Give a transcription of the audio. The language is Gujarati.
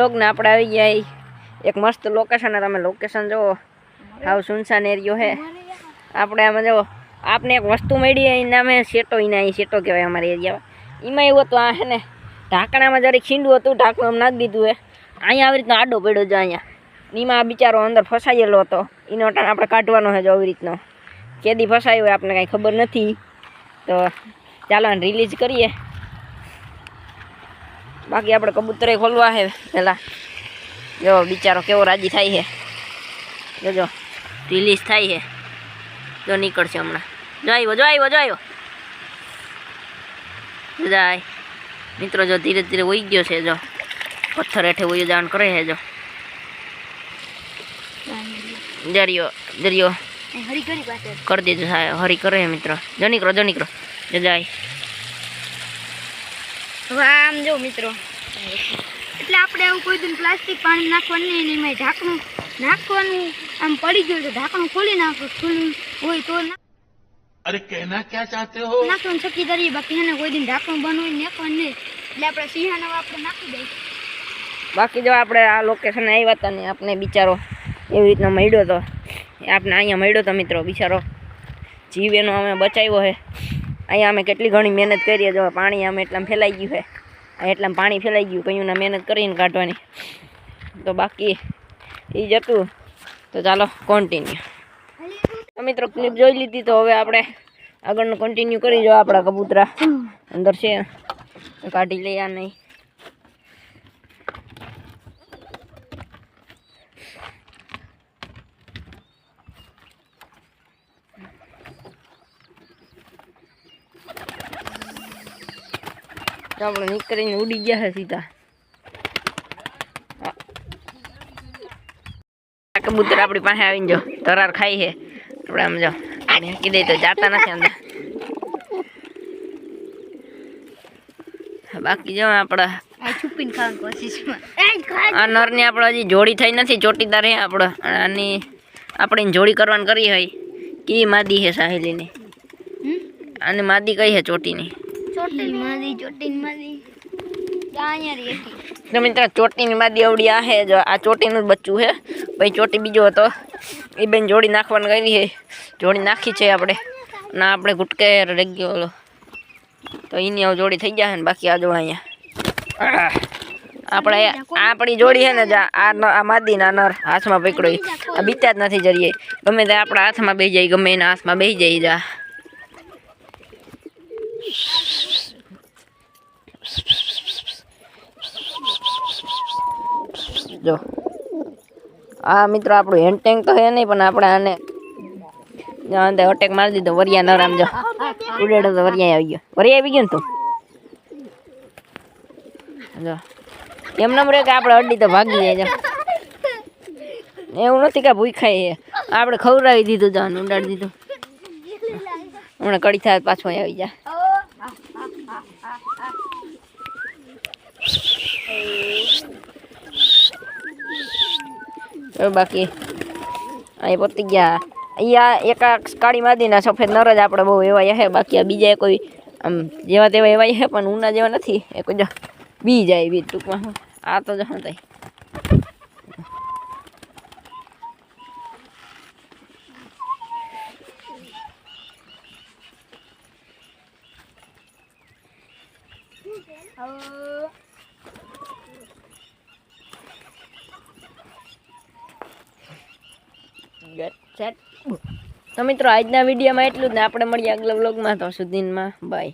વ્લોગને આપણે આવી ગયા એક મસ્ત લોકેશન તમે લોકેશન જુઓ. હાવ સુનસાન એરિયો હે આપણે આમાં જો આપને એક વસ્તુ મળી એના નામે શેટો એના અહીં શેટો કહેવાય અમારા એરિયામાં. એમાં એવું હતું, આ હે ને, ઢાંકણામાં જ્યારે ખીંડું હતું, ઢાંકણું નાખી દીધું હે અહીંયા આવી રીતના આડો પડ્યો છે અહીંયા. એમાં આ બિચારો અંદર ફસાયેલો હતો. એનો ટાણ આપણે કાઢવાનો છે જો આવી રીતનો. કેદી ફસાયો હોય આપણે કાંઈ ખબર નથી. તો ચાલો રિલીઝ કરીએ. બાકી આપણે કબૂતરે ખોલવા છે પહેલાં જો બિચારો કેવો રાજી થાય છે. જોજો રિલીઝ થાય છે. જો નીકળશે હમણાં. જો આવ્યો જો આવ્યો જો આવ્યો જાય મિત્રો જો ધીરે ધીરે વહી ગયો છે જો. પથ્થર હેઠે વહી જવાનું કરે છે જો. દરિયો દરિયો. હરી કરી પાસે કરી દીધું સાહેબ હરી કરે છે મિત્રો. જો નીકળો જો નીકળો. જો જાય. હવે આમ જો મિત્રો. એટલે આપણે એવું કોઈ દિન પ્લાસ્ટિક પાણી નાખવાનું નહીં એમાં ઢાંકણું નાખવાનું આમ પડી ગયું તો ઢાંકણું ખોલી નાખું ખુલ્લું હોય તો અરે કહેના ક્યાં ચાહતે હો? નાખવાનું છકી દઈએ બાકી એને કોઈ દિન ઢાંકણું બનાવી નાખવાનું નહીં. એટલે આપણે સિંહાનો આપણે નાખી દઈએ. બાકી જો આપણે આ લોકેશન આવ્યા હતા ને આપણે બિચારો એવી રીતનો મળ્યો હતો આપણે અહીંયા મળ્યો હતો મિત્રો બિચારો જીવ એનો અમે બચાવ્યો છે. અહીંયા અમે કેટલી ઘણી મહેનત કરીએ જો પાણી અમે એટલામાં ફેલાઈ ગયું છે. એટલામાં પાણી ફેલાઈ ગયું. કયું ના મહેનત કરીને કાઢવાની. તો બાકી એ જતું તો ચાલો કોન્ટિન્યુ મિત્રો ક્લિપ જોઈ લીધી. તો હવે આપણે આગળનું કન્ટિન્યુ કરી જો આપણા કબૂતરા. અંદર છે. કાઢી લઈએ નહીં આપણે નીકળીને ઉડી ગયા છે સીધા. કબૂતર આપણી પાસે આવીને જો તરાર ખાઈ છે. આપણે આમ જો કીધે તો જાતા નથી અંદર. બાકી જો આપણા આ છુપીને ખાવાની કોશિશમાં આ નરની આપણે હજી જોડી થઈ નથી ચોટીદાર હે આપણે. આની આપણે જોડી કરવાની કરી હોય. કી માદી છે સાહેલીની. આની માદી કઈ છે ચોટીની? તો મિત્ર ચોટીની માદી અવડી આ હે જો આ ચોટીનું જ બચ્ચું છે પછી ચોટી બીજો હતો. એ બેન જોડી નાખવાની કરી છે જોડી નાખી છે આપણે. ના આપણે ગુટકે રેગ્યો ઓલો તો એની હવે જોડી થઈ જાય ને બાકી આ જો અહીંયા. આહ. આપણે આપણી જોડી છે ને જા આ ન- આ માદી ના નર હાથમાં પકડ્યો ઈ. આ બીતા જ નથી જરીએ. ગમે તે આપણા હાથમાં બેસી જાય ગમે એના હાથમાં બેસી જાય જા. જો. આ મિત્રો આપણું હેન્ડ ટેન્ક તો હે નહીં, પણ આપણે આને અંદર અટેક મારી દીધો. વરિયા નર આમ જો. ઉડેડો તો વરિયા આવી ગયો. વરિયા આવી ગયો ને તું? જો. એમ નમ રે કે આપણે અડી તો ભાગી જાય જો. એવું નથી કે ભૂખાય આપણે ખવડાવી દીધું જાન ઉડાડી દીધું. હમણાં કડી થાય પાછો આવી જાય તો બાકી અહીં પતી ગયા. અહીંયા એક કાળી માદીના સફેદ નર જ આપણે બહુ એવા હે, બાકી આ બીજા કોઈ આમ જેવા તેવા એવા હે, પણ ઉના જેવા નથી. એ કોઈ બી જાય બી ટૂંકમાં આ તો જો થાય Set. તો મિત્રો, આજના વિડીયોમાં એટલું જ ને. આપણે મળીએ આગલા વ્લોગમાં. તો સુધીનમાં બાય